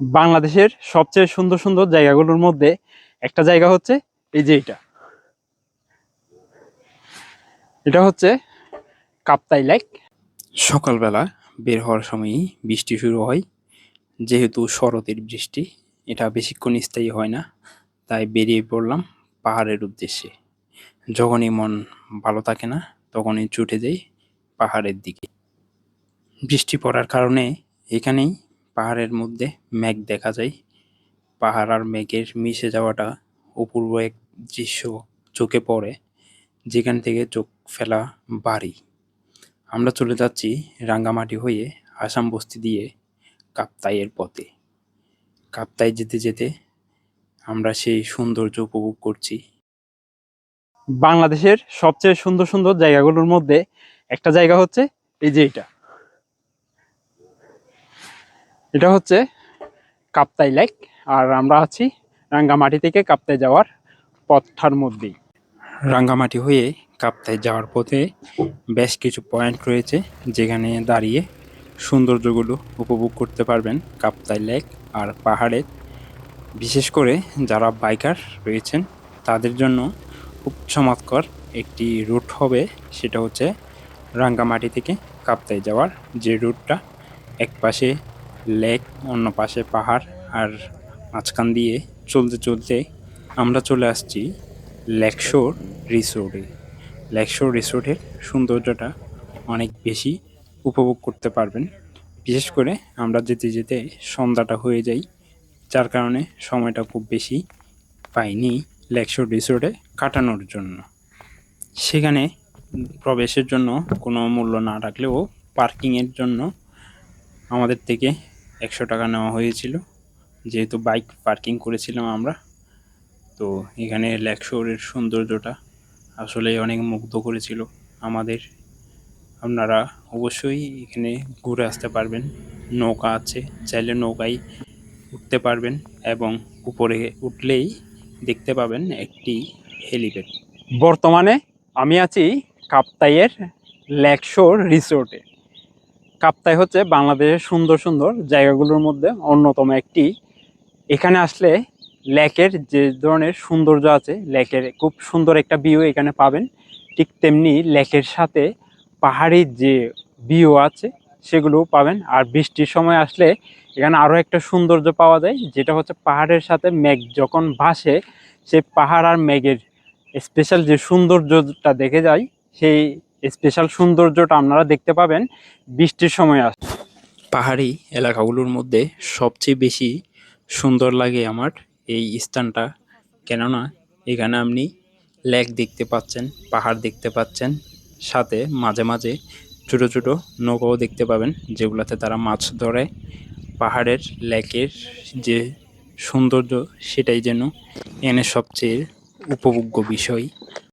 বাংলাদেশের সবচেয়ে সুন্দর সুন্দর জায়গাগুলোর মধ্যে একটা জায়গা হচ্ছে এই যে এটা। এটা হচ্ছে কাপ্তাই লেক। সকালবেলা বের হওয়ার সময়ই বৃষ্টি শুরু হয়। যেহেতু শরতের বৃষ্টি, এটা বেশিক্ষণ স্থায়ী হয় না, তাই বেরিয়ে পড়লাম পাহাড়ের উদ্দেশ্যে। যখনই মন ভালো থাকে না, তখনই ছুটে যাই পাহাড়ের দিকে। বৃষ্টি পড়ার কারণে এখানেই পাহাড়ের মধ্যে মেঘ দেখা যায়। পাহাড় আর মেঘের মিশে যাওয়াটা অপূর্ব এক দৃশ্য চোখে পড়ে, যেখান থেকে চোখ ফেলা বাড়ি আমরা চলে যাচ্ছি রাঙ্গামাটি হয়ে আসাম বস্তি দিয়ে কাপ্তাইয়ের পথে। কাপ্তাই যেতে যেতে আমরা সেই সৌন্দর্য উপভোগ করছি। বাংলাদেশের সবচেয়ে সুন্দর সুন্দর জায়গাগুলোর মধ্যে একটা জায়গা হচ্ছে এই যে এটা। এটা হচ্ছে কাপ্তাই লেক, আর আমরা আছি রাঙ্গামাটি থেকে কাপ্তাই যাওয়ার পথটার মধ্যেই রাঙ্গামাটি হয়ে কাপ্তাই যাওয়ার পথে বেশ কিছু পয়েন্ট রয়েছে যেখানে দাঁড়িয়ে সৌন্দর্যগুলো উপভোগ করতে পারবেন কাপ্তাই লেক আর পাহাড়ের বিশেষ করে যারা বাইকার রয়েছেন, তাদের জন্য খুব চমৎকার একটি রুট হবে, সেটা হচ্ছে রাঙ্গামাটি থেকে কাপ্তাই যাওয়ার যে রুটটা এক পাশে লেক, অন্য পাশে পাহাড় আর মাঝখান দিয়ে চলতে চলতে আমরা চলে আসছি লেকশোর রিসোর্টে। লেকশোর রিসোর্টের সৌন্দর্যটা অনেক বেশি উপভোগ করতে পারবেন। বিশেষ করে আমরা যেতে যেতে সন্ধ্যাটা হয়ে যাই যার কারণে সময়টা খুব বেশি পাইনি লেকশোর রিসোর্টে কাটানোর জন্য। সেখানে প্রবেশের জন্য কোনো মূল্য না রাখলেও পার্কিংয়ের জন্য আমাদের থেকে একশো টাকা নেওয়া হয়েছিল। যেহেতু বাইক পার্কিং করেছিলাম আমরা, তো এখানে লেকশোরের সৌন্দর্যটা আসলে অনেক মুগ্ধ করেছিল আমাদের। আপনারা অবশ্যই এখানে ঘুরে আসতে পারবেন, নৌকা আছে, চাইলে নৌকায় উঠতে পারবেন এবং উপরে উঠলেই দেখতে পাবেন একটি হেলিপ্যাড। বর্তমানে আমি আছি কাপ্তাইয়ের লেকশোর রিসোর্টে। কাপ্তাই হচ্ছে বাংলাদেশের সুন্দর সুন্দর জায়গাগুলোর মধ্যে অন্যতম একটি। এখানে আসলে লেকের যে ধরনের সৌন্দর্য আছে, লেকের খুব সুন্দর একটা ভিউ এখানে পাবেন। ঠিক তেমনি লেকের সাথে পাহাড়ি যে ভিউ আছে, সেগুলোও পাবেন। আর বৃষ্টির সময় আসলে এখানে আরও একটা সৌন্দর্য পাওয়া যায়, যেটা হচ্ছে পাহাড়ের সাথে মেঘ যখন ভাসে সেই পাহাড় আর মেঘের স্পেশাল যে সৌন্দর্যটা দেখে যায়, সেই স্পেশাল সৌন্দর্যটা আপনারা দেখতে পাবেন বৃষ্টির সময় আস পাহাড়ি এলাকাগুলোর মধ্যে সবচেয়ে বেশি সুন্দর লাগে আমার এই স্থানটা। কেননা এখানে আপনি লেক দেখতে পাচ্ছেন, পাহাড় দেখতে পাচ্ছেন, সাথে মাঝে মাঝে ছোট ছোট নৌকাও দেখতে পাবেন, যেগুলোতে তারা মাছ ধরে। পাহাড়ের লেকের যে সৌন্দর্য, সেটাই যেন এখানে সবচেয়ে উপভোগ্য বিষয়।